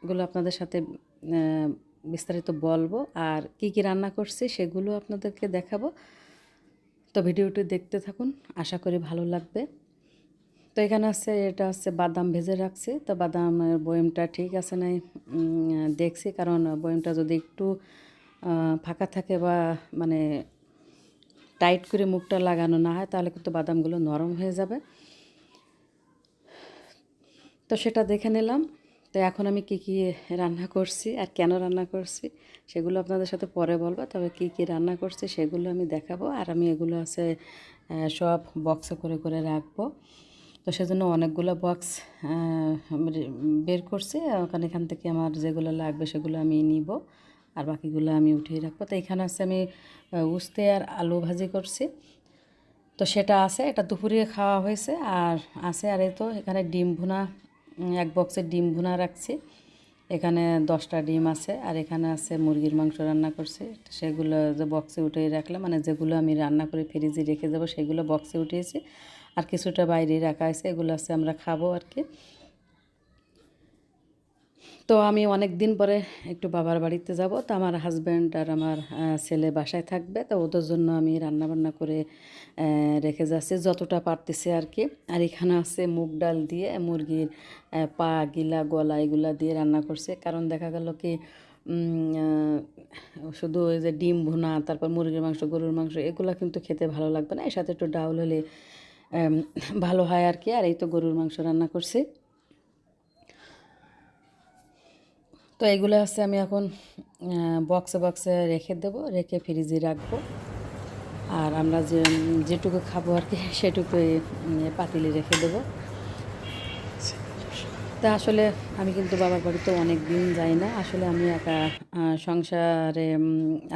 সেগুলো আপনাদের সাথে বিস্তারিত বলব। আর কি কি রান্না করছি সেগুলো আপনাদেরকে দেখাবো। তো ভিডিওটি দেখতে থাকুন, আশা করি ভালো লাগবে। তো এখানে আছে, এটা হচ্ছে বাদাম ভেজে রাখছি। তো বাদামের বয়মটা ঠিক আছে নাই দেখছি। কারণ বয়মটা যদি একটু ফাঁকা থাকে বা মানে টাইট করে মুখটা লাগানো না হয়, তাহলে কিন্তু বাদামগুলো নরম হয়ে যাবে। তো সেটা দেখে নিলাম। তো এখন আমি কি কি রান্না করছি আর কেন রান্না করছি সেগুলো আপনাদের সাথে পরে বলব। তবে কি কি রান্না করছি সেগুলো আমি দেখাবো আর আমি এগুলো আছে সব বক্সে করে করে রাখব। তো সেজন্য অনেকগুলো বক্স বের করছি। ওখানে এখান থেকে আমার যেগুলো লাগবে সেগুলো আমি নিব আর বাকিগুলো আমি উঠিয়ে রাখব। তো এখানে আছে আমি উস্তে আর আলু ভাজি করছি। তো সেটা আছে, এটা দুপুরে খাওয়া হয়েছে আর আছে আর এই তো এখানে ডিম ভুনা এক বক্সের ডিম ভুনা রাখছি। এখানে দশটা ডিম আছে আর এখানে আছে মুরগির মাংস রান্না করছি। সেগুলো যে বক্সে উঠিয়ে রাখলাম মানে যেগুলো আমি রান্না করে ফ্রিজে রেখে যাব, সেগুলো বক্সে উঠিয়েছি। আর কিছুটা বাইরে রাখা আছে এগুলো আছে আমরা খাব আর কি। তো আমি অনেক দিন পরে একটু বাবার বাড়িতে যাব। তো আমার হাজব্যান্ড আর আমার ছেলে বাসায় থাকবে। তো ওদের জন্য আমি রান্না বান্না করে রেখে যাচ্ছি যতটা পারতেছি আর কি আর এখানে আছে মুগ ডাল দিয়ে, মুরগির পা, গিলা, গলা এগুলা দিয়ে রান্না করছে। কারণ দেখা গেল কি শুধু ওই যে ডিম ভুনা, তারপর মুরগির মাংস, গরুর মাংস, এগুলো কিন্তু খেতে ভালো লাগবে না। এর সাথে একটু ডাউল হলে ভালো হয় আর কি আর এই তো গরুর মাংস রান্না করছি। তো এগুলো আছে আমি এখন বক্সে বক্সে রেখে দেব, রেখে ফ্রিজে রাখব। আর আমরা যে, যেটুকু খাব আর কি, সেটুকুই পাতিলে রেখে দেব। তা আসলে আমি কিন্তু বাবার বাড়িতে অনেক দিন যাই না। আসলে আমি একা সংসারে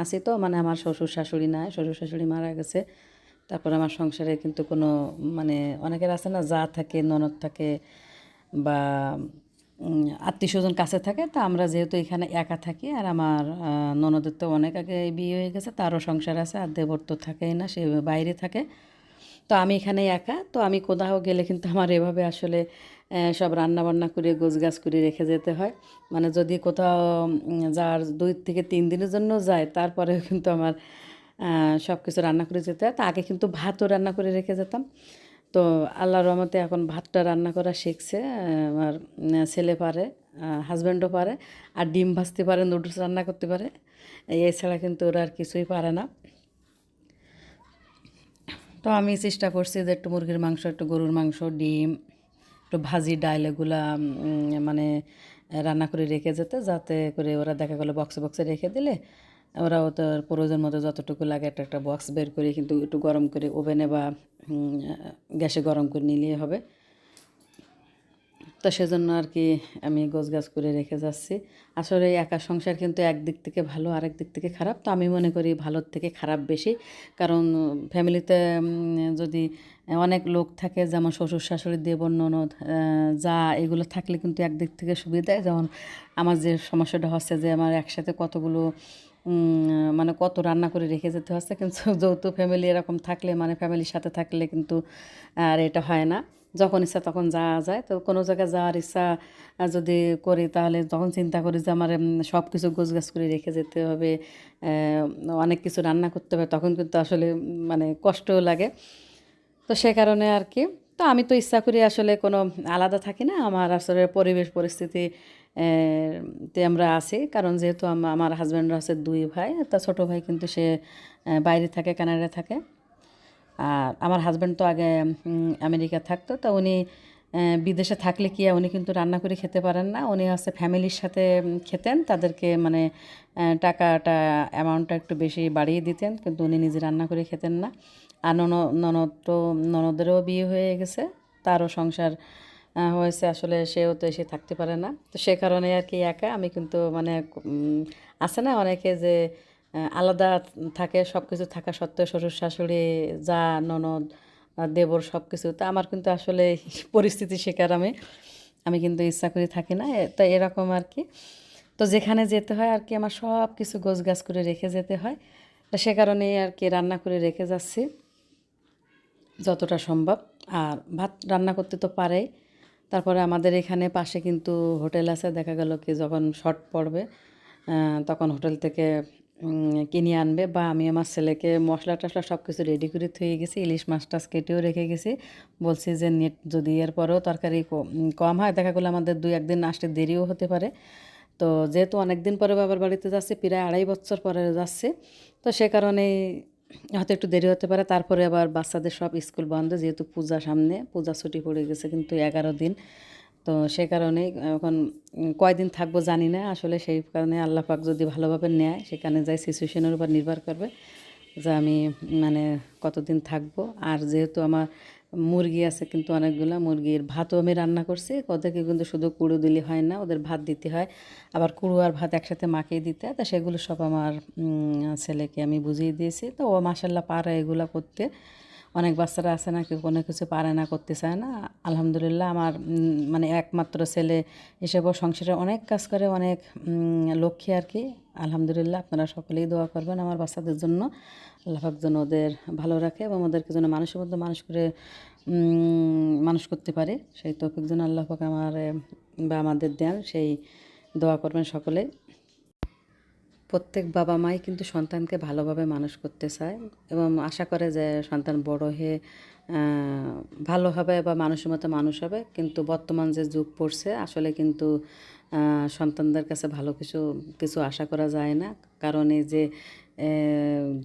আছি তো। মানে আমার শ্বশুর শাশুড়ি নাই, শ্বশুর শাশুড়ি মারা গেছে। তারপর আমার সংসারে কিন্তু কোনো মানে অনেকের আছে না, যা থাকে, ননদ থাকে বা আত্মীয় স্বজন কাছে থাকে, তা আমরা যেহেতু এখানে একা থাকি, আর আমার ননদের তো অনেক আগে বিয়ে হয়ে গেছে, তারও সংসার আছে, আর দেবর তো থাকেই না, সে বাইরে থাকে। তো আমি এখানে একা, তো আমি কোথাও গেলে কিন্তু আমার এভাবে আসলে সব রান্না বান্না করে, গোছগাছ করে রেখে যেতে হয়। মানে যদি কোথাও যার দুই থেকে তিন দিনের জন্য যায়, তারপরেও কিন্তু আমার সব কিছু রান্না করে যেতে হয়। তা আগে কিন্তু ভাতও রান্না করে রেখে যেতাম। তো আল্লাহর রহমতে এখন ভাতটা রান্না করা শিখছে আমার ছেলে পারে হাজব্যান্ডও পারে, আর ডিম ভাজতে পারে নুডলস রান্না করতে পারে। এছাড়া কিন্তু ওরা আর কিছুই পারে না। তো আমি চেষ্টা করছি যে একটু মুরগির মাংস, একটু গরুর মাংস, ডিম, একটু ভাজি, ডাল এগুলা মানে রান্না করে রেখে যেতে, যাতে করে ওরা দেখা গেলো বক্সে বক্সে রেখে দিলে ওরা ওদের প্রয়োজন মতো যতটুকু লাগে একটা একটা বক্স বের করে কিন্তু একটু গরম করে ওভেনে বা গ্যাসে গরম করে নিলেই হবে। তো সেজন্য আর কি আমি গোছ গাছ করে রেখে যাচ্ছি। আসলে একা সংসার কিন্তু একদিক থেকে ভালো, আরেক দিক থেকে খারাপ। তো আমি মনে করি ভালোর থেকে খারাপ বেশি। কারণ ফ্যামিলিতে যদি অনেক লোক থাকে, যেমন শ্বশুর শাশুড়ি, দেবর, ননদ যা, এগুলো থাকলে কিন্তু একদিক থেকে সুবিধা। যেমন আমার যে সমস্যাটা হচ্ছে যে আমার একসাথে কতগুলো মানে কত রান্না করে রেখে যেতে হচ্ছে, কিন্তু যৌথ ফ্যামিলি এরকম থাকলে মানে ফ্যামিলির সাথে থাকলে কিন্তু আর এটা হয় না। যখন ইচ্ছা তখন যাওয়া যায়। তো কোনো জায়গায় যাওয়ার ইচ্ছা যদি করি তাহলে তখন চিন্তা করি যে আমার সব কিছু গোছগাছ করে রেখে যেতে হবে। অনেক কিছু রান্না করতে হবে, তখন কিন্তু আসলে মানে কষ্টও লাগে। তো সে কারণে আর কি। তো আমি তো ইচ্ছা করি আসলে কোনো আলাদা থাকি না। আমার আসলে পরিবেশ, পরিস্থিতি তে আমরা আছি। কারণ যেহেতু আমার হাজব্যান্ডরা আছে দুই ভাই, তা ছোটো ভাই কিন্তু সে বাইরে থাকে, কানাডায় থাকে। আর আমার হাজব্যান্ড তো আগে আমেরিকা থাকতো, তো উনি বিদেশে থাকলে কি উনি কিন্তু রান্না করে খেতে পারেন না। উনি হচ্ছে ফ্যামিলির সাথে খেতেন, তাদেরকে মানে টাকাটা অ্যামাউন্টটা একটু বেশি বাড়িয়ে দিতেন, কিন্তু উনি নিজে রান্না করে খেতেন না। আর নন ননদ তো, ননদেরও বিয়ে হয়ে গেছে, তারও সংসার হয়েছে, আসলে সেও তো এসে থাকতে পারে না। তো সে কারণে আর কি একা। আমি কিন্তু মানে আছে না অনেকে যে আলাদা থাকে সব কিছু থাকা সত্ত্বেও শ্বশুর শাশুড়ি, যা, ননদ দেবর সব কিছু তো আমার কিন্তু আসলে পরিস্থিতি শিকার আমি আমি কিন্তু ইচ্ছা করে থাকি না। তো এরকম আর কি। তো যেখানে যেতে হয় আর কি, আমার সব কিছু গোছ গাছ করে রেখে যেতে হয়। তো সে কারণেই আর কি রান্না করে রেখে যাচ্ছি, যতটা সম্ভব। আর ভাত রান্না করতে তো পারেই। তারপরে আমাদের এখানে পাশে কিন্তু হোটেল আছে। দেখা গেল কি যখন শর্ট পড়বে তখন হোটেল থেকে কিনে আনবে বা আমি আমার ছেলেকে মশলা টশলা সব কিছু রেডি করে থুয়ে গেছি, ইলিশ মাছ টাছ কেটেও রেখে গেছি। বলছি যে নেট যদি এর পরেও তরকারি কম হয়, দেখা গেলো আমাদের দুই একদিন আসতে দেরিও হতে পারে। তো যেহেতু অনেক দিন পরে বাবার বাড়িতে যাচ্ছে, প্রায় আড়াই বছর পরে যাচ্ছে, তো সে কারণেই হয়তো একটু দেরি হতে পারে। তারপরে আবার বাচ্চাদের সব স্কুল বন্ধ, যেহেতু পূজা সামনে, পূজা ছুটি পড়ে গেছে কিন্তু এগারো দিন। তো সে কারণে এখন কয়দিন থাকব জানি না। আসলে সেই কারণে আল্লাহ পাক যদি ভালোভাবে নেয়, সেখানে যাই সিচুয়েশনের উপর নির্ভর করবে। যে আমি মানে কতদিন থাকব? আর যেহেতু আমার মুরগি আছে কিন্তু অনেকগুলো, মুরগির ভাতও আমি রান্না করছি। ওদেরকে কিন্তু শুধু কুড়ো দিলে হয় না, ওদের ভাত দিতে হয়। আবার কুড়ো আর ভাত একসাথে মাখিয়ে দিতে হয়। তা সেগুলো সব আমার ছেলেকে আমি বুঝিয়ে দিয়েছি। তো ও মাসাল্লাহ পারে এগুলো করতে। অনেক বাচ্চারা আছে না কেউ কোনো কিছু পারে না, করতে চায় না। আলহামদুলিল্লাহ আমার মানে একমাত্র ছেলে হিসেবেও সংসারে অনেক কাজ করে, অনেক লক্ষ্মী আর কি। আলহামদুলিল্লাহ আপনারা সকলেই দোয়া করবেন আমার বাচ্চাদের জন্য। আল্লাহ পাক যেন ওদের ভালো রাখে এবং ওদেরকে যেন মানুষের মধ্যে মানুষ করে মানুষ করতে পারে। সেই তৌফিক যেন আল্লাহ পাক আমার বা আমাদের দেন। সেই দোয়া করবেন সকলে প্রত্যেক বাবা মাই কিন্তু সন্তানকে ভালোভাবে মানুষ করতে চায় এবং আশা করে যে সন্তান বড় হয়ে ভালো হবে বা মানুষের মতো মানুষ হবে। কিন্তু বর্তমান যে যুগ পড়ছে, আসলে কিন্তু সন্তানদের কাছে ভালো কিছু কিছু আশা করা যায় না। কারণ এই যে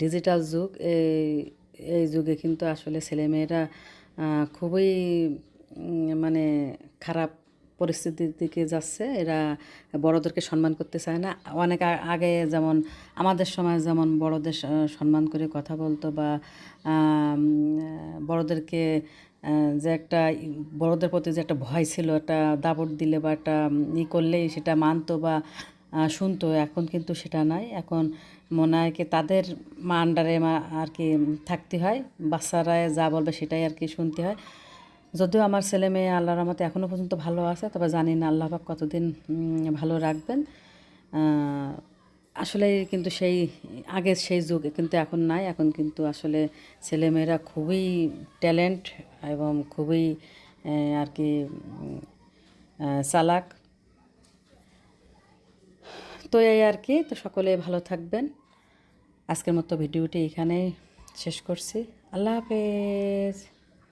ডিজিটাল যুগ এই এই যুগে কিন্তু আসলে ছেলেমেয়েরা খুবই মানে খারাপ পরিস্থিতির দিকে যাচ্ছে, এরা বড়দেরকে সম্মান করতে চায় না। অনেক আগে যেমন আমাদের সময় যেমন বড়দের সম্মান করে কথা বলতো বা বড়দেরকে যে একটা বড়দের প্রতি যে একটা ভয় ছিল, একটা দাবট দিলে বা একটা ই করলেই সেটা মানতো বা শুনতো, এখন কিন্তু সেটা নয় এখন মনে হয় কি তাদের মা আন্ডারে মা, আর কি থাকতে হয় বাচ্চারা যা বলবে সেটাই আর কি শুনতে হয়। যদিও আমার ছেলে মেয়ে আল্লাহর রহমতে এখনও পর্যন্ত ভালো আছে, তবে জানি না আল্লাহ পাক কতদিন ভালো রাখবেন। আসলে কিন্তু সেই, আগের সেই যুগ কিন্তু এখন নাই, এখন কিন্তু আসলে ছেলেমেয়েরা খুবই ট্যালেন্ট এবং খুবই আর কি চালাক। তো এই আর কি, তো সকলে ভালো থাকবেন। আজকের মতো ভিডিওটি এখানেই শেষ করছি। আল্লাহ হাফেজ।